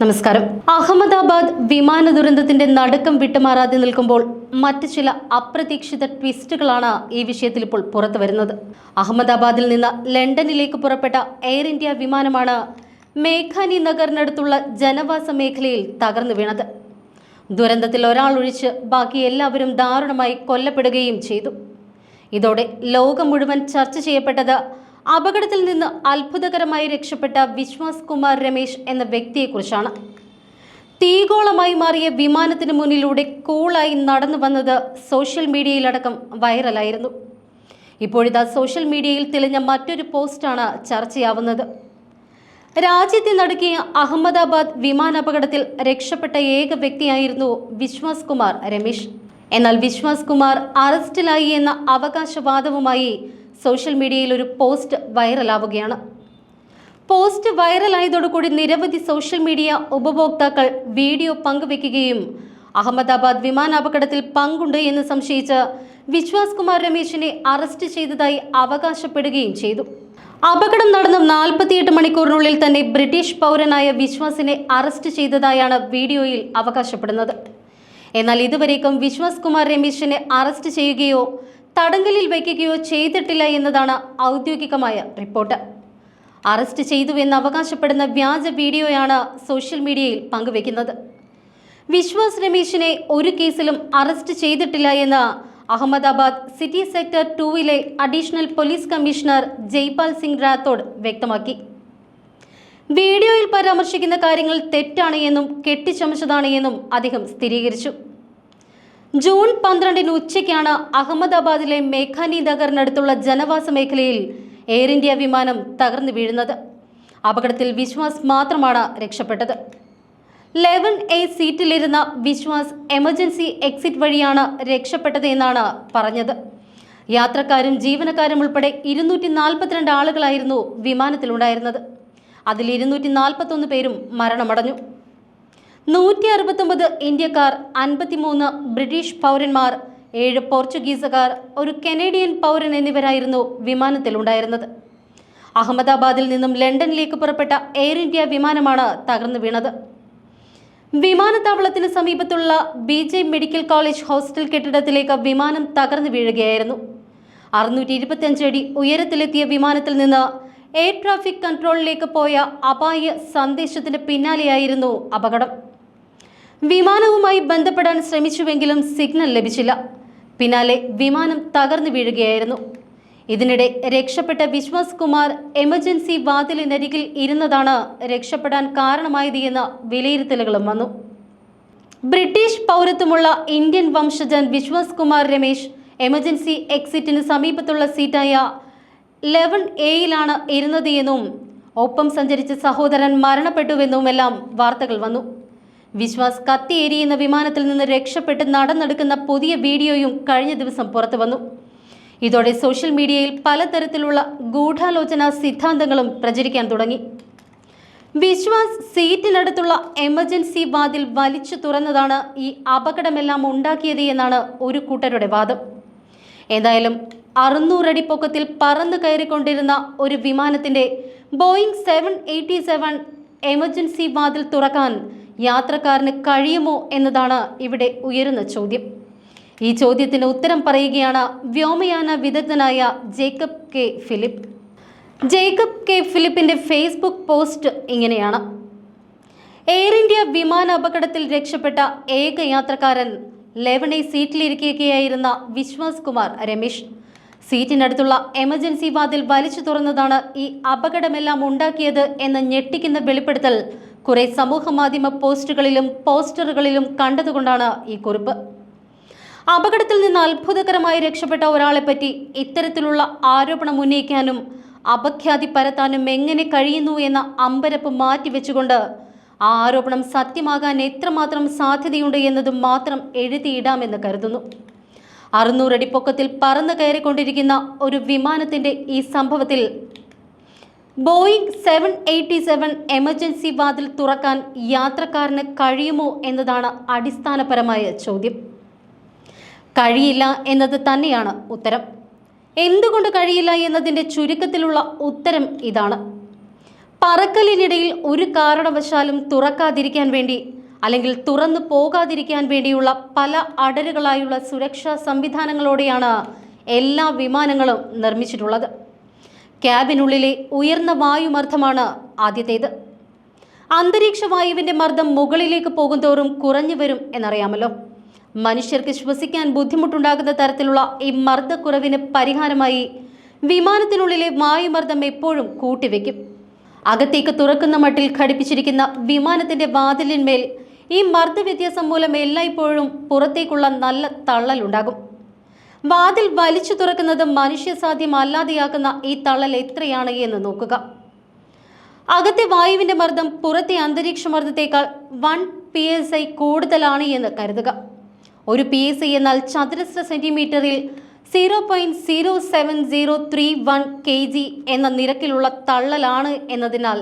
നമസ്കാരം. അഹമ്മദാബാദ് വിമാന ദുരന്തത്തിന്റെ നടുക്കം വിട്ടുമാറാതെ നിൽക്കുമ്പോൾ മറ്റ് ചില അപ്രതീക്ഷിത ട്വിസ്റ്റുകളാണ് ഈ വിഷയത്തിൽ ഇപ്പോൾ പുറത്തു വരുന്നത്. അഹമ്മദാബാദിൽ നിന്ന് ലണ്ടനിലേക്ക് പുറപ്പെട്ട എയർ ഇന്ത്യ വിമാനമാണ് മേഘാനി നഗറിനടുത്തുള്ള ജനവാസ മേഖലയിൽ തകർന്നു വീണത്. ദുരന്തത്തിൽ ഒരാൾ ഒഴിച്ച് ബാക്കി എല്ലാവരും ദാരുണമായി കൊല്ലപ്പെടുകയും ചെയ്തു. ഇതോടെ ലോകം മുഴുവൻ ചർച്ച ചെയ്യപ്പെട്ടത് അപകടത്തിൽ നിന്ന് അത്ഭുതകരമായി രക്ഷപ്പെട്ട വിശ്വാസ് കുമാർ രമേശ് എന്ന വ്യക്തിയെക്കുറിച്ചാണ്. തീഗോളമായി മാറിയ വിമാനത്തിന് മുന്നിലൂടെ കൂളായി നടന്നു വന്നത് സോഷ്യൽ മീഡിയയിലടക്കം വൈറലായിരുന്നു. ഇപ്പോഴിതാ സോഷ്യൽ മീഡിയയിൽ തെളിഞ്ഞ മറ്റൊരു പോസ്റ്റാണ് ചർച്ചയാവുന്നത്. രാജ്യത്തെ നടുക്കിയ അഹമ്മദാബാദ് വിമാനാപകടത്തിൽ രക്ഷപ്പെട്ട ഏക വ്യക്തിയായിരുന്നു വിശ്വാസ് കുമാർ രമേശ്. എന്നാൽ വിശ്വാസ് കുമാർ അറസ്റ്റിലായി എന്ന അവകാശവാദവുമായി സോഷ്യൽ മീഡിയയിൽ ഒരു പോസ്റ്റ് വൈറലാവുകയാണ്. പോസ്റ്റ് വൈറലായതോടുകൂടി നിരവധി സോഷ്യൽ മീഡിയ ഉപഭോക്താക്കൾ വീഡിയോ പങ്കുവെക്കുകയും അഹമ്മദാബാദ് വിമാനാപകടത്തിൽ പങ്കുണ്ട് എന്ന് സംശയിച്ച് വിശ്വാസ് കുമാർ രമേശിനെ അറസ്റ്റ് ചെയ്തതായി അവകാശപ്പെടുകയും ചെയ്തു. അപകടം നടന്ന നാൽപ്പത്തിയെട്ട് മണിക്കൂറിനുള്ളിൽ തന്നെ ബ്രിട്ടീഷ് പൗരനായ വിശ്വാസിനെ അറസ്റ്റ് ചെയ്തതായാണ് വീഡിയോയിൽ അവകാശപ്പെടുന്നത്. എന്നാൽ ഇതുവരേക്കും വിശ്വാസ് കുമാർ രമേശിനെ അറസ്റ്റ് ചെയ്യുകയോ തടങ്കലിൽ വയ്ക്കുകയോ ചെയ്തിട്ടില്ല എന്നതാണ് ഔദ്യോഗികമായ റിപ്പോർട്ട്. അറസ്റ്റ് ചെയ്തുവെന്ന് അവകാശപ്പെടുന്ന വ്യാജ വീഡിയോയാണ് സോഷ്യൽ മീഡിയയിൽ പങ്കുവെക്കുന്നത്. വിശ്വാസ് രമേശിനെ ഒരു കേസിലും അറസ്റ്റ് ചെയ്തിട്ടില്ല എന്ന് Ahmedabad city sector ടൂവിലെ additional police commissioner Jaipal Singh Rathod വ്യക്തമാക്കി. വീഡിയോയിൽ പരാമർശിക്കുന്ന കാര്യങ്ങൾ തെറ്റാണ് എന്നും കെട്ടിച്ചമച്ചതാണ് എന്നും അദ്ദേഹം സ്ഥിരീകരിച്ചു. ജൂൺ പന്ത്രണ്ടിന് ഉച്ചയ്ക്കാണ് അഹമ്മദാബാദിലെ മേഘാനി നഗറിനടുത്തുള്ള ജനവാസ മേഖലയിൽ എയർ ഇന്ത്യ വിമാനം തകർന്നു വീഴുന്നത്. അപകടത്തിൽ വിശ്വാസ് മാത്രമാണ് രക്ഷപ്പെട്ടത്. ലെവൻ എ സീറ്റിലിരുന്ന വിശ്വാസ് എമർജൻസി എക്സിറ്റ് വഴിയാണ് രക്ഷപ്പെട്ടത് എന്നാണ് പറഞ്ഞത്. യാത്രക്കാരും ജീവനക്കാരും ഉൾപ്പെടെ ഇരുന്നൂറ്റി നാൽപ്പത്തിരണ്ട് ആളുകളായിരുന്നു വിമാനത്തിലുണ്ടായിരുന്നത്. അതിൽ ഇരുന്നൂറ്റി നാൽപ്പത്തൊന്ന് പേരും മരണമടഞ്ഞു. നൂറ്റി അറുപത്തൊമ്പത് ഇന്ത്യക്കാർ അൻപത്തിമൂന്ന് ബ്രിട്ടീഷ് പൗരന്മാർ ഏഴ് പോർച്ചുഗീസുകാർ ഒരു കനേഡിയൻ പൗരൻ എന്നിവരായിരുന്നു വിമാനത്തിൽ ഉണ്ടായിരുന്നത് അഹമ്മദാബാദിൽ നിന്നും ലണ്ടനിലേക്ക് പുറപ്പെട്ട എയർ ഇന്ത്യ വിമാനമാണ് തകർന്നു വീണത്. വിമാനത്താവളത്തിന് സമീപത്തുള്ള B J medical college hostel കെട്ടിടത്തിലേക്ക് വിമാനം തകർന്നു വീഴുകയായിരുന്നു. അറുന്നൂറ്റി ഇരുപത്തിയഞ്ച് അടി ഉയരത്തിലെത്തിയ വിമാനത്തിൽ നിന്ന് എയർ ട്രാഫിക് കൺട്രോളിലേക്ക് പോയ അപായ സന്ദേശത്തിന് പിന്നാലെയായിരുന്നു അപകടം. വിമാനവുമായി ബന്ധപ്പെടാൻ ശ്രമിച്ചുവെങ്കിലും സിഗ്നൽ ലഭിച്ചില്ല. പിന്നാലെ വിമാനം തകർന്നു വീഴുകയായിരുന്നു. ഇതിനിടെ രക്ഷപ്പെട്ട വിശ്വാസ് കുമാർ എമർജൻസി വാതിലിനരികിൽ ഇരുന്നതാണ് രക്ഷപ്പെടാൻ കാരണമായത് എന്ന വിലയിരുത്തലുകളും വന്നു. ബ്രിട്ടീഷ് പൗരത്വമുള്ള ഇന്ത്യൻ വംശജൻ വിശ്വാസ് കുമാർ രമേശ് എമർജൻസി എക്സിറ്റിന് സമീപത്തുള്ള സീറ്റായ ലെവൻ എയിലാണ് ഇരുന്നത് എന്നും ഒപ്പം സഞ്ചരിച്ച സഹോദരൻ മരണപ്പെട്ടുവെന്നുമെല്ലാം വാർത്തകൾ വന്നു. വിശ്വാസ് കത്തിയേരിയുന്ന വിമാനത്തിൽ നിന്ന് രക്ഷപ്പെട്ട് നടന്നെടുക്കുന്ന പുതിയ വീഡിയോയും കഴിഞ്ഞ ദിവസം പുറത്തു വന്നു. ഇതോടെ സോഷ്യൽ മീഡിയയിൽ പലതരത്തിലുള്ള ഗൂഢാലോചന സിദ്ധാന്തങ്ങളും പ്രചരിക്കാൻ തുടങ്ങി. വിശ്വാസ് സീറ്റിനടുത്തുള്ള എമർജൻസി വാതിൽ വലിച്ചു തുറന്നതാണ് ഈ അപകടമെല്ലാം ഉണ്ടാക്കിയത് എന്നാണ് ഒരു കൂട്ടരുടെ വാദം. എന്തായാലും അറുന്നൂറടി പൊക്കത്തിൽ പറന്നു കയറിക്കൊണ്ടിരുന്ന ഒരു വിമാനത്തിന്റെ Boeing seven eighty seven emergency വാതിൽ തുറക്കാൻ യാത്രക്കാരന് കഴിയുമോ എന്നതാണ് ഇവിടെ ഉയരുന്ന ചോദ്യം. ഈ ചോദ്യത്തിന് ഉത്തരം പറയുകയാണ് വ്യോമയാന വിദഗ്ധനായ Jacob K Philip. Jacob K ഫിലിപ്പിന്റെ Facebook post ഇങ്ങനെയാണ്. എയർ ഇന്ത്യ വിമാന അപകടത്തിൽ രക്ഷപ്പെട്ട ഏക യാത്രക്കാരൻ ലെവനെ സീറ്റിലിരിക്കുകയായിരുന്ന വിശ്വാസ് കുമാർ രമേശ്. സീറ്റിനടുത്തുള്ള എമർജൻസി വാതിൽ വലിച്ചു തുറന്നതാണ് ഈ അപകടമെല്ലാം ഉണ്ടാക്കിയത് എന്ന ഞെട്ടിക്കുന്ന വെളിപ്പെടുത്തൽ കുറെ സമൂഹ മാധ്യമ പോസ്റ്റുകളിലും പോസ്റ്ററുകളിലും കണ്ടതുകൊണ്ടാണ് ഈ കുറിപ്പ്. അപകടത്തിൽ നിന്ന് അത്ഭുതകരമായി രക്ഷപ്പെട്ട ഒരാളെപ്പറ്റി ഇത്തരത്തിലുള്ള ആരോപണം ഉന്നയിക്കാനും അപഖ്യാതി പരത്താനും എങ്ങനെ കഴിയുന്നു എന്ന അമ്പരപ്പ് മാറ്റിവെച്ചുകൊണ്ട് ആ ആരോപണം സത്യമാകാൻ എത്രമാത്രം സാധ്യതയുണ്ട് എന്നതും മാത്രം എഴുതിയിടാമെന്ന് കരുതുന്നു. അറുന്നൂറടി പൊക്കത്തിൽ പറന്നു കയറിക്കൊണ്ടിരിക്കുന്ന ഒരു വിമാനത്തിന്റെ ഈ സംഭവത്തിൽ Boeing seven eighty seven emergency വാതിൽ തുറക്കാൻ യാത്രക്കാരന് കഴിയുമോ എന്നതാണ് അടിസ്ഥാനപരമായ ചോദ്യം. കഴിയില്ല എന്നത് തന്നെയാണ് ഉത്തരം. എന്തുകൊണ്ട് കഴിയില്ല എന്നതിന്റെ ചുരുക്കത്തിലുള്ള ഉത്തരം ഇതാണ്. പറക്കലിനിടയിൽ ഒരു കാരണവശാലും തുറക്കാതിരിക്കാൻ വേണ്ടി അല്ലെങ്കിൽ തുറന്നു പോകാതിരിക്കാൻ വേണ്ടിയുള്ള പല അടരുകളായുള്ള സുരക്ഷാ സംവിധാനങ്ങളോടെയാണ് എല്ലാ വിമാനങ്ങളും നിർമ്മിച്ചിട്ടുള്ളത്. ക്യാബിനുള്ളിലെ ഉയർന്ന വായുമർദ്ദമാണ് ആദ്യത്തേത്. അന്തരീക്ഷ വായുവിന്റെ മർദ്ദം മുകളിലേക്ക് പോകുന്തോറും കുറഞ്ഞു വരും എന്നറിയാമല്ലോ. മനുഷ്യർക്ക് ശ്വസിക്കാൻ ബുദ്ധിമുട്ടുണ്ടാകുന്ന തരത്തിലുള്ള ഈ മർദ്ദക്കുറവിന് പരിഹാരമായി വിമാനത്തിനുള്ളിലെ വായുമർദ്ദം എപ്പോഴും കൂട്ടിവെക്കും. അകത്തേക്ക് തുറക്കുന്ന മട്ടിൽ ഘടിപ്പിച്ചിരിക്കുന്ന വിമാനത്തിന്റെ വാതിലിന്മേൽ ഈ മർദ്ദ വ്യത്യാസം മൂലം എല്ലായ്പ്പോഴും പുറത്തേക്കുള്ള നല്ല തള്ളലുണ്ടാകും. വാതിൽ വലിച്ചു തുറക്കുന്നത് മനുഷ്യസാധ്യമല്ലാതെയാക്കുന്ന ഈ തള്ളൽ എത്രയാണ് എന്ന് നോക്കുക. അകത്തെ വായുവിന്റെ മർദ്ദം പുറത്തെ അന്തരീക്ഷ മർദ്ദത്തേക്കാൾ വൺ പി എസ് ഐ കൂടുതലാണ് എന്ന് കരുതുക. ഒരു പി എസ് ഐ എന്നാൽ ചതുരശ്ര സെന്റിമീറ്ററിൽ zero point zero seven zero three one K G എന്ന നിരക്കിലുള്ള തള്ളലാണ് എന്നതിനാൽ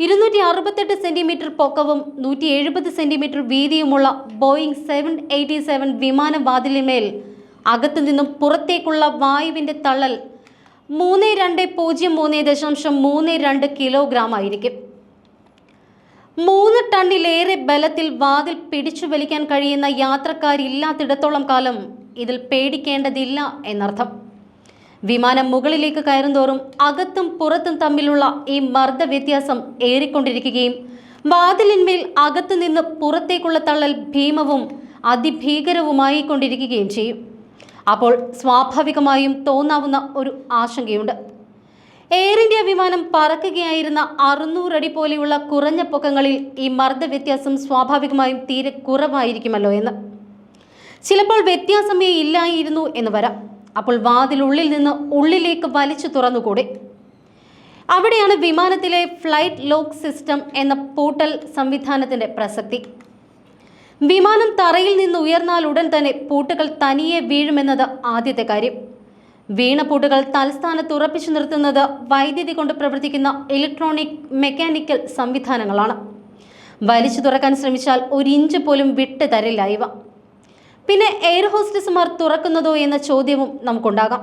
ഇരുന്നൂറ്റി അറുപത്തെട്ട് സെന്റിമീറ്റർ പൊക്കവും നൂറ്റി എഴുപത് സെന്റിമീറ്റർ വീതിയുമുള്ള ബോയിങ് സെവൻ എയ്റ്റി സെവൻ വിമാനവാതിലിന്മേൽ അകത്തു നിന്നും പുറത്തേക്കുള്ള വായുവിന്റെ തള്ളൽ മൂന്ന് രണ്ട് പൂജ്യം മൂന്ന് ദശാംശം മൂന്ന് രണ്ട് കിലോഗ്രാം ആയിരിക്കും. മൂന്ന് ടണ്ണിലേറെ ബലത്തിൽ വാതിൽ പിടിച്ചു വലിക്കാൻ കഴിയുന്ന യാത്രക്കാരില്ലാത്തിടത്തോളം കാലം ഇതിൽ പേടിക്കേണ്ടതില്ല എന്നർത്ഥം. വിമാനം മുകളിലേക്ക് കയറുന്തോറും അകത്തും പുറത്തും തമ്മിലുള്ള ഈ മർദ്ദ വ്യത്യാസം ഏറിക്കൊണ്ടിരിക്കുകയും വാതിലിന്മേൽ അകത്തു നിന്ന് പുറത്തേക്കുള്ള തള്ളൽ ഭീമവും അതിഭീകരവുമായിക്കൊണ്ടിരിക്കുകയും ചെയ്യും. അപ്പോൾ സ്വാഭാവികമായും തോന്നാവുന്ന ഒരു ആശങ്കയുണ്ട്. എയർ ഇന്ത്യ വിമാനം പറക്കുകയായിരുന്ന അറുന്നൂറടി പോലെയുള്ള കുറഞ്ഞ പൊക്കങ്ങളിൽ ഈ മർദ്ദ വ്യത്യാസം സ്വാഭാവികമായും തീരെ കുറവായിരിക്കുമല്ലോ എന്ന്. ചിലപ്പോൾ വ്യത്യാസമേ ഇല്ലായിരുന്നു എന്ന് വരാം. അപ്പോൾ വാതിലുള്ളിൽ നിന്ന് ഉള്ളിലേക്ക് വലിച്ചു തുറന്നുകൂടി? അവിടെയാണ് വിമാനത്തിലെ ഫ്ലൈറ്റ് ലോക്ക് സിസ്റ്റം എന്ന പോർട്ടൽ സംവിധാനത്തിന്റെ പ്രസക്തി. വിമാനം തറയിൽ നിന്ന് ഉയർന്നാൽ ഉടൻ തന്നെ പൂട്ടുകൾ തനിയെ വീഴുമെന്നത് ആദ്യത്തെ കാര്യം. വീണ പൂട്ടുകൾ തൽസ്ഥാനത്ത് ഉറപ്പിച്ചു നിർത്തുന്നത് വൈദ്യുതി കൊണ്ട് പ്രവർത്തിക്കുന്ന ഇലക്ട്രോണിക് മെക്കാനിക്കൽ സംവിധാനങ്ങളാണ്. വലിച്ചു തുറക്കാൻ ശ്രമിച്ചാൽ ഒരു ഇഞ്ച് പോലും വിട്ട് തരില്ല ഇവ. പിന്നെ എയർ ഹോസ്റ്റസ്മാർ തുറക്കുന്നതോ എന്ന ചോദ്യവും നമുക്കുണ്ടാകാം.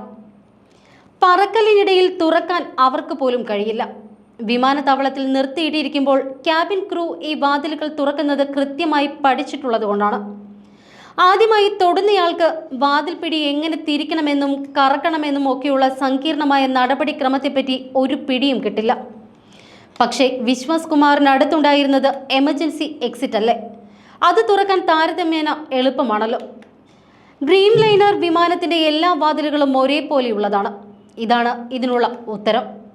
പറക്കലിനിടയിൽ തുറക്കാൻ അവർക്ക് പോലും കഴിയില്ല. വിമാനത്താവളത്തിൽ നിർത്തിയിട്ടിരിക്കുമ്പോൾ ക്യാബിൻ ക്രൂ ഈ വാതിലുകൾ തുറക്കുന്നത് കൃത്യമായി പഠിച്ചിട്ടുള്ളതുകൊണ്ടാണ്. ആദ്യമായി തൊടുന്നയാൾക്ക് വാതിൽ പിടി എങ്ങനെ തിരിക്കണമെന്നും കറക്കണമെന്നും ഒക്കെയുള്ള സങ്കീർണമായ നടപടിക്രമത്തെപ്പറ്റി ഒരു പിടിയും കിട്ടില്ല. പക്ഷേ വിശ്വാസ് കുമാറിന് അടുത്തുണ്ടായിരുന്നത് എമർജൻസി എക്സിറ്റ് അല്ലേ? അത് തുറക്കാൻ താരതമ്യേന എളുപ്പമാണല്ലോ. ഡ്രീം ലൈനർ വിമാനത്തിന്റെ എല്ലാ വാതിലുകളും ഒരേപോലെയുള്ളതാണ്. ഇതാണ് ഇതിനുള്ള ഉത്തരം.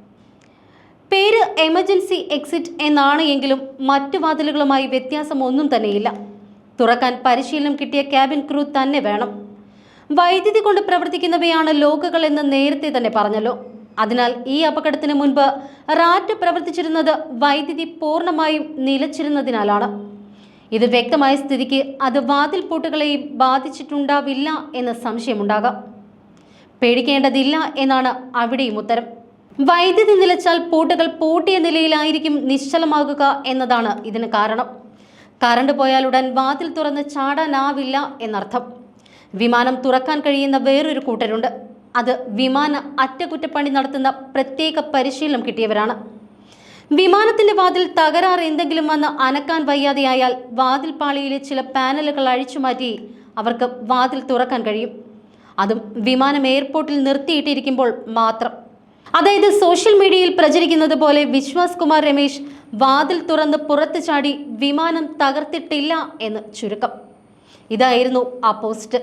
പേര് എമർജൻസി എക്സിറ്റ് എന്നാണ് എങ്കിലും മറ്റു വാതിലുകളുമായി വ്യത്യാസമൊന്നും തന്നെയില്ല. തുറക്കാൻ പരിശീലനം കിട്ടിയ ക്യാബിൻ ക്രൂ തന്നെ വേണം. വൈദ്യുതി കൊണ്ട് പ്രവർത്തിക്കുന്നവയാണ് ലോക്കുകൾ എന്ന് നേരത്തെ തന്നെ പറഞ്ഞല്ലോ. അതിനാൽ ഈ അപകടത്തിന് മുൻപ് റാറ്റ് പ്രവർത്തിച്ചിരുന്നത് വൈദ്യുതി പൂർണമായും നിലച്ചിരുന്നതിനാലാണ്. ഇത് വ്യക്തമായ സ്ഥിതിക്ക് അത് വാതിൽ പൂട്ടുകളെയും ബാധിച്ചിട്ടുണ്ടാവില്ല എന്ന സംശയമുണ്ടാകാം. പേടിക്കേണ്ടതില്ല എന്നാണ് അവിടെയും ഉത്തരം. വൈദ്യുതി നിലച്ചാൽ പൂട്ടുകൾ പൂട്ടിയ നിലയിലായിരിക്കും നിശ്ചലമാകുക എന്നതാണ് ഇതിന് കാരണം. കറണ്ട് പോയാലുടൻ വാതിൽ തുറന്ന് ചാടാനാവില്ല എന്നർത്ഥം. വിമാനം തുറക്കാൻ കഴിയുന്ന വേറൊരു കൂട്ടരുണ്ട്. അത് വിമാന അറ്റകുറ്റപ്പണി നടത്തുന്ന പ്രത്യേക പരിശീലനം കിട്ടിയവരാണ്. വിമാനത്തിന്റെ വാതിൽ തകരാർ എന്തെങ്കിലും വന്ന് അനക്കാൻ വയ്യാതെയായാൽ വാതിൽ പാളിയിലെ ചില പാനലുകൾ അഴിച്ചുമാറ്റി അവർക്ക് വാതിൽ തുറക്കാൻ കഴിയും. അതും വിമാനം എയർപോർട്ടിൽ നിർത്തിയിട്ടിരിക്കുമ്പോൾ മാത്രം. അതായത് സോഷ്യൽ മീഡിയയിൽ പ്രചരിക്കുന്നത് പോലെ വിശ്വാസ് കുമാർ രമേശ് വാതിൽ തുറന്ന് പുറത്തു ചാടി വിമാനം തകർത്തിട്ടില്ല എന്ന് ചുരുക്കം. ഇതായിരുന്നു ആ പോസ്റ്റ്.